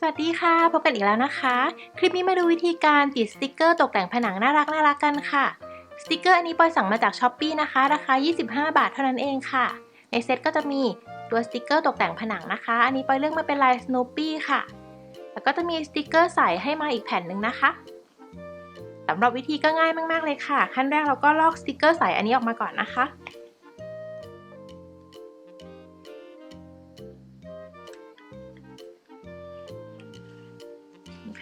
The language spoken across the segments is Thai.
สวัสดีค่ะ พบกันอีกแล้วนะคะ คลิปนี้มาดูวิธีการติดสติกเกอร์ตกแต่งผนังน่ารักน่ารักกันค่ะ สติกเกอร์อันนี้ปอยสั่งมาจากช้อปปีนะคะ ราคา 25 บาทเท่านั้นเองค่ะ ในเซ็ตก็จะมีตัวสติกเกอร์ตกแต่งผนังนะคะ อันนี้ปอยเลือกมาเป็นลาย Snoopy ค่ะ แล้วก็จะมีสติกเกอร์ใส่ให้มาอีกแผ่นหนึ่งนะคะสำหรับวิธีก็ง่ายมาก ๆ เลยค่ะ ขั้นแรกเราก็ลอกสติกเกอร์ใสอันนี้ออกมาก่อนนะคะ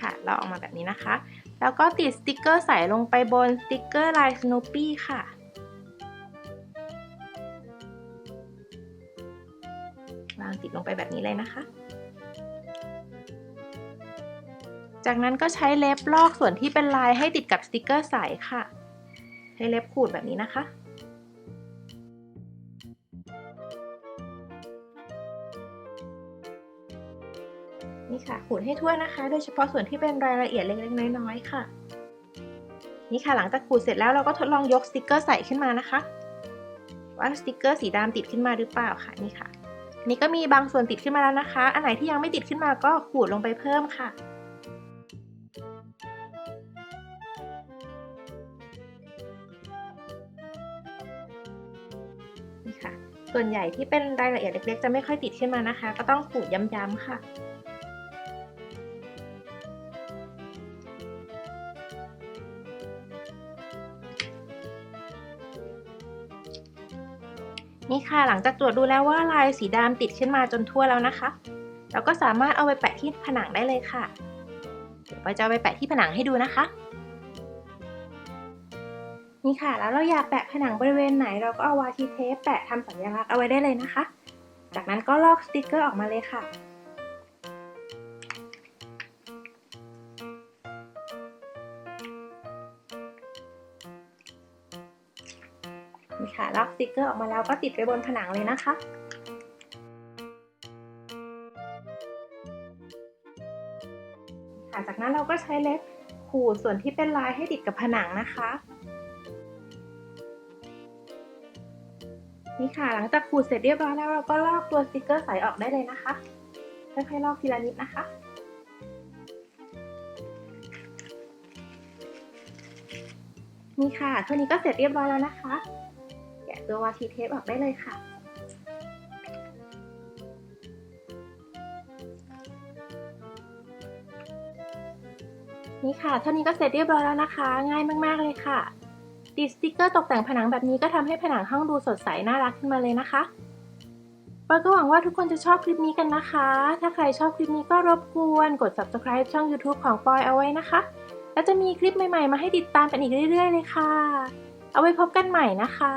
ค่ะ เราออกมาแบบนี้นะคะ แล้วก็ติดสติกเกอร์ใส่ลงไปบนสติกเกอร์ลาย Snoopy ค่ะวางติดลงไปแบบนี้เลยนะคะ จากนั้นก็ใช้เล็บลอกส่วนที่เป็นลายให้ติดกับสติกเกอร์ใสค่ะ ใช้เล็บขูดแบบนี้นะคะ นี่ค่ะขูดให้ทั่วนะคะ โดยเฉพาะส่วนที่เป็นรายละเอียดเล็กๆน้อยๆค่ะ นี่ค่ะหลังจากขูดเสร็จแล้วเราก็ทดลองยกสติกเกอร์ใส่ขึ้นมานะคะ ว่าสติกเกอร์สีดำติดขึ้นมาหรือเปล่าค่ะนี่ค่ะนี่ก็มีบางส่วนติดขึ้นมาแล้วนะคะ อันไหนที่ยังไม่ติดขึ้นมาก็ขูดลงไปเพิ่มค่ะนี่ค่ะ ส่วนใหญ่ที่เป็นรายละเอียดเล็กๆ จะไม่ค่อยติดขึ้นมานะคะ ก็ต้องขูดย้ำๆค่ะ นี่ค่ะหลังจากตรวจดูแล้วว่าลายสีดำติดขึ้นมาจนทั่วแล้วนะคะเราก็สามารถเอาไปแปะที่ผนังได้เลยค่ะเดี๋ยวปจะไปแปะที่ผนังให้ดูนะคะ นี่ค่ะ แล้วเราอยากแปะผนังบริเวณไหน เราก็เอาวาทีเทปแปะทำสัญลักษณ์เอาไว้ได้เลยนะคะ จากนั้นก็ลอกสติกเกอร์ออกมาเลยค่ะ นี่ค่ะลอกสติกเกอร์ออกมาแล้วก็ติดไว้บนผนังเลยนะคะ ค่ะจากนั้นเราก็ใช้เล็บขูดส่วนที่เป็นลายให้ติดกับผนังนะคะ นี่ค่ะหลังจากขูดเสร็จเรียบร้อยแล้วเราก็ลอกตัวสติกเกอร์ใสออกได้เลยนะคะค่อยๆลอกทีละนิดนะคะนี่ค่ะเท่านี้ก็เสร็จเรียบร้อยแล้วนะคะ ตัววาทีเทปออกได้เลยค่ะนี่ค่ะ เท่านี้ก็เสร็จเรียบร้อยแล้วนะคะ ง่ายมาก ๆ เลยค่ะ ติดสติกเกอร์ตกแต่งผนังแบบนี้ก็ทำให้ผนังห้องดูสดใส น่ารักขึ้นมาเลยนะคะปอยก็หวังว่าทุกคนจะชอบคลิปนี้กันนะคะ ถ้าใครชอบคลิปนี้ก็รบกวน กด subscribe ช่อง YouTube ของปอยเอาไว้นะคะ แล้วจะมีคลิปใหม่ ๆ มาให้ติดตามกันอีกเรื่อย ๆ เลยค่ะ เอาไว้พบกันใหม่นะคะ